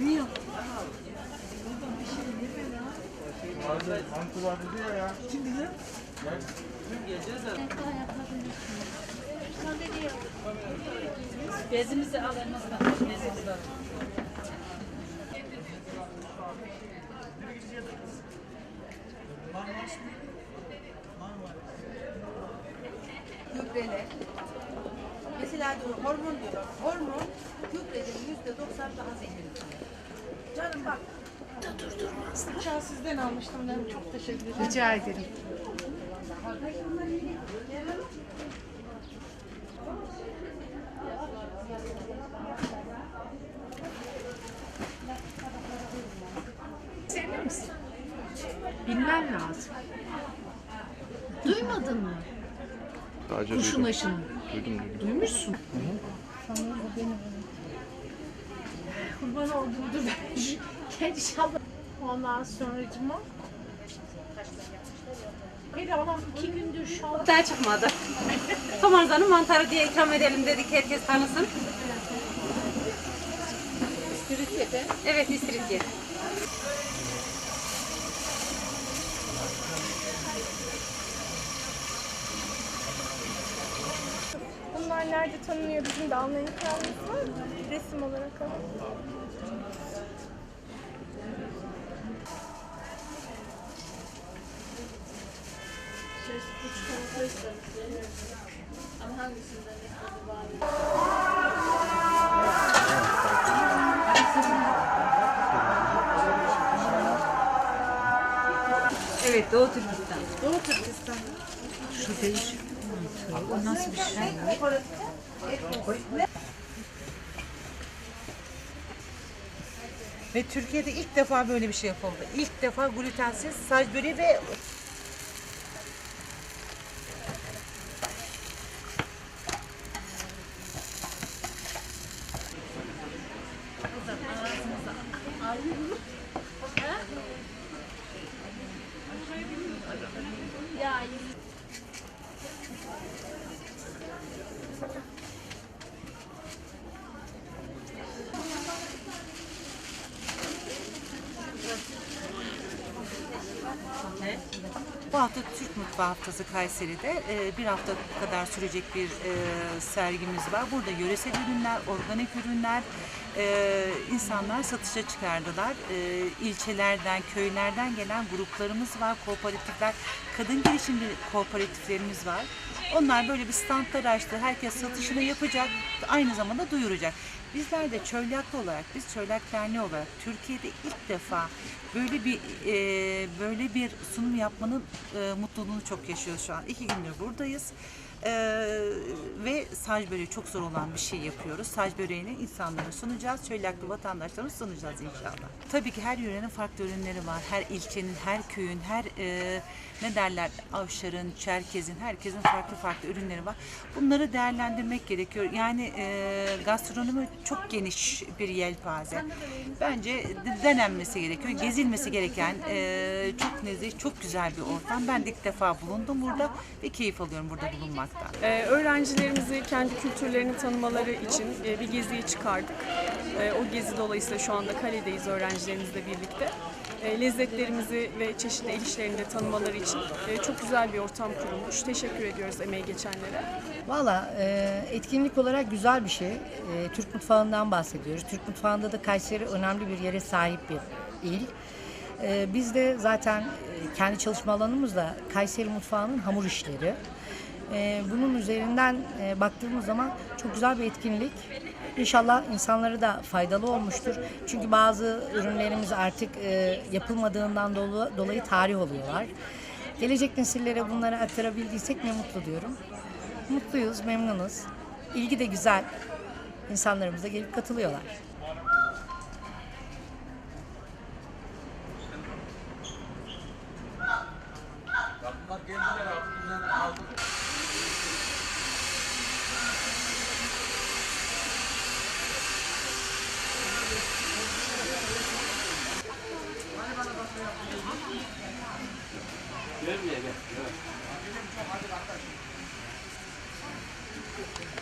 İyi. Mantılar burada ya. Kim bilir? Bezimizi al elmasla. Bezimizi al. Gübreler. Mesela diyor, hormon diyorlar. Hormon gübrenin yüzde doksan daha zehirli. Canım bak. Bıçağı sizden almıştım ben. Çok teşekkür ederim. Rica ederim. Sevmiyor musun? Bilmen lazım. Duymadın mı? Sadece duydum. aşını. Duydum duydum. Duymuşsun. Kurban olduğum dur ben şu kendi şalvarım. Ondan sonracıma Bir adam iki gündür şal. Daha çıkmadı. Tomarzanın mantarı diye ikram edelim dedik herkes tanısın. İstiridye'de Evet istiridye. Nerede tanınıyor bizim de anlayın ikramımız var mı? Resim olarak ama. Evet Doğu Türkistan. Doğu Türkistan. Şu değişik. O nasıl bir şey? Ve Türkiye'de ilk defa böyle bir şey yapıldı. İlk defa glutensiz saç böreği ve Bu hafta Türk Mutfağı Haftası Kayseri'de e, bir hafta kadar sürecek bir e, sergimiz var. Burada yöresel ürünler, organik ürünler e, insanlar satışa çıkardılar. E, ilçelerden, köylerden gelen gruplarımız var, kooperatifler, kadın girişimci kooperatiflerimiz var. Onlar böyle bir standlar açtı. Herkes satışını yapacak, aynı zamanda duyuracak. Bizler de Çölyaklı olarak, biz Çölyak Derneği olarak Türkiye'de ilk defa böyle bir e, böyle bir sunum yapmanın e, mutluluğunu çok yaşıyoruz şu an. İki gündür buradayız. E, ve saç böreği çok zor olan bir şey yapıyoruz. Saç böreğini insanlara sunacağız. Çölyaklı vatandaşlarımıza sunacağız inşallah. Tabii ki her yörenin farklı ürünleri var. Her ilçenin, her köyün, her e, ne derler Avşar'ın, Çerkez'in, herkesin farklı farklı ürünleri var. Bunları değerlendirmek gerekiyor. Yani e, gastronomi çok geniş bir yelpaze. Bence de- denenmesi gerekiyor. Gezilmesi gereken e, çok nezih, çok güzel bir ortam. Ben de ilk defa bulundum burada ve keyif alıyorum burada bulunmaktan. Ee, öğrencilerimizi kendi kültürlerini tanımaları için e, bir geziye çıkardık. E, o gezi dolayısıyla şu anda kaledeyiz öğrencilerimizle birlikte. E, lezzetlerimizi ve çeşitli el işlerini de tanımaları için e, çok güzel bir ortam kurulmuş. Teşekkür ediyoruz emeği geçenlere. Valla e, etkinlik olarak güzel bir şey. E, Türk mutfağından bahsediyoruz. Türk mutfağında da Kayseri önemli bir yere sahip bir il. E, biz de zaten e, kendi çalışma alanımızda Kayseri mutfağının hamur işleri. Ee, bunun üzerinden e, baktığımız zaman çok güzel bir etkinlik. İnşallah insanlara da faydalı olmuştur. Çünkü bazı ürünlerimiz artık e, yapılmadığından dolayı tarih oluyorlar. Gelecek nesillere bunları aktarabildiysek ne mutlu diyorum. Mutluyuz, memnunuz. İlgi de güzel. İnsanlarımız da gelip katılıyorlar. Bunlar geldiler abi. Bunlar. Görmüyor gel.